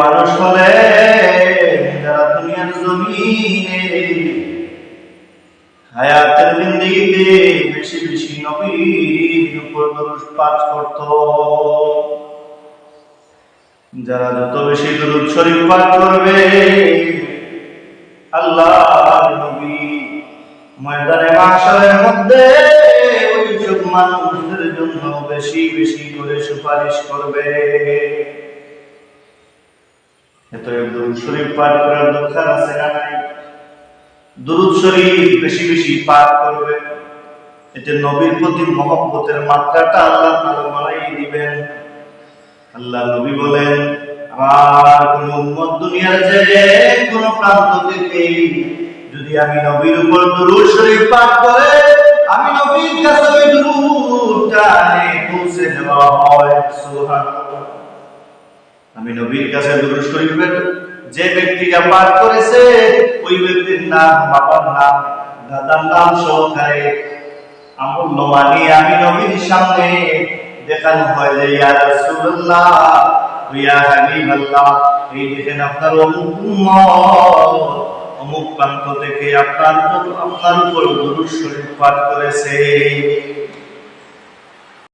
মানুষ হলে যারা দুনিয়ার জমিনে হায়াতের জিন্দেগিতে বেশি বেশি নবীর উপর পাঠ করত। যারা যত বেশি দরুদ শরীফ পাঠ করবে, আল্লাহ নবী ময়দানে মাশারের মধ্যে মানুষদের জন্য বেশি বেশি করে সুপারিশ করবে। দরুদ শরীফ পাঠ করার দরকার আছে না নাই। দুরুদ শরীফ বেশি বেশি পাঠ করবে। এতে নবীর প্রতি মহব্বতের মাত্রাটা আল্লাহ দিবেন। আল্লাহ নবী বলেন কোন উম্মত দুনিয়ার যে কোন প্রান্ত থেকে যদি আমি নবীর উপর দুরুদ শরীফ পাঠ করে, আমি নবীর কাছে ওই দুরুদটা পৌঁছে দেওয়া হয়। সুবহানাল্লাহ। আমি নবীর কাছে দুরূদ শরীফের যে ব্যক্তিটা পাঠ করেছে, ওই ব্যক্তির নাম, বাবার নাম, দাদার নাম সহকারে আমল নমানি আমি নবীর সামনে দেখানো হয় যে, ইয়া রাসূলুল্লাহ, ইয়া হাবিবাল্লাহ, এই দেখেন আপনার উম্মত, অমুক প্রান্ত থেকে আপনার আপনার উপর দুরূদ শরীফ পাঠ করেছে।